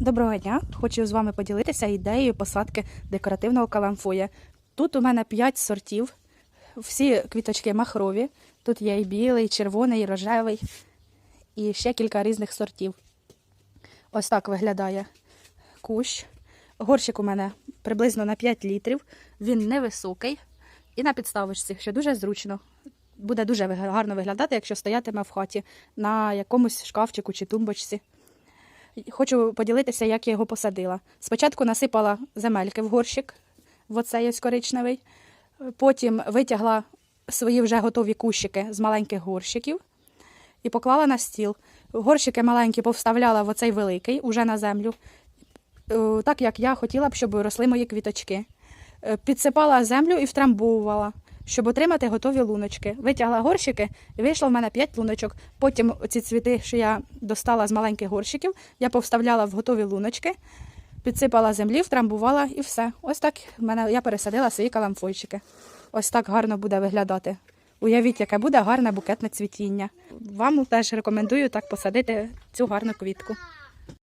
Доброго дня! Хочу з вами поділитися ідеєю посадки декоративного каламфоя. Тут у мене 5 сортів, всі квіточки махрові. Тут є і білий, і червоний, і рожевий, і ще кілька різних сортів. Ось так виглядає кущ. Горщик у мене приблизно на 5 літрів. Він невисокий і на підставочці, що дуже зручно. Буде дуже гарно виглядати, якщо стоятиме в хаті на якомусь шкафчику чи тумбочці. Хочу поділитися, як я його посадила. Спочатку насипала земельки в горщик, в оцей ось коричневий. Потім витягла свої вже готові кущики з маленьких горщиків і поклала на стіл. Горщики маленькі повставляла в оцей великий, уже на землю, е, так як я хотіла б, щоб росли мої квіточки. Е, Підсипала землю і втрамбовувала, щоб отримати готові луночки. Витягла горщики вийшло в мене 5 луночок. Потім ці цвіти, що я достала з маленьких горщиків, я повставляла в готові луночки, підсипала землі, втрамбувала і все. Ось так в мене я пересадила свої каламфойчики. Ось так гарно буде виглядати. Уявіть, яке буде гарне букетне цвітіння. Вам теж рекомендую так посадити цю гарну квітку.